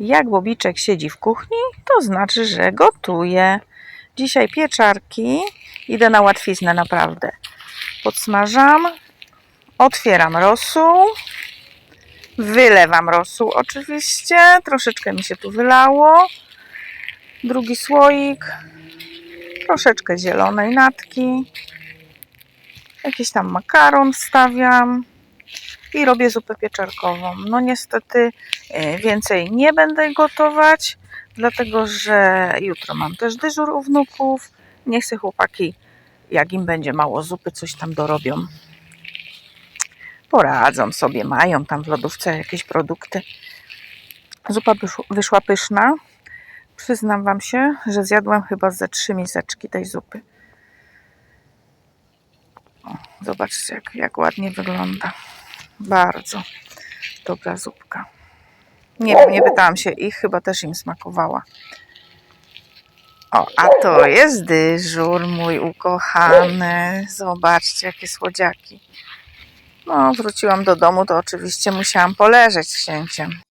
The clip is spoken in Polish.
Jak Bobiczek siedzi w kuchni, to znaczy, że gotuje. Dzisiaj pieczarki. Idę na łatwiznę naprawdę. Podsmażam. Otwieram rosół. Wylewam rosół oczywiście. Troszeczkę mi się tu wylało. Drugi słoik. Troszeczkę zielonej natki. Jakiś tam makaron wstawiam. I robię zupę pieczarkową. No niestety e, więcej nie będę gotować, dlatego że jutro mam też dyżur u wnuków. Nie chcę chłopaki, jak im będzie mało zupy, coś tam dorobią. Poradzą sobie, mają tam w lodówce jakieś produkty. Zupa wyszła- pyszna. Przyznam Wam się, że zjadłam chyba ze trzy miseczki tej zupy. O, zobaczcie, jak, jak ładnie wygląda. Bardzo dobra zupka. Nie wiem, nie pytałam się ich, chyba też im smakowała. O, a to jest dyżur, mój ukochany. Zobaczcie, jakie słodziaki. No, wróciłam do domu, to oczywiście musiałam poleżeć z księciem.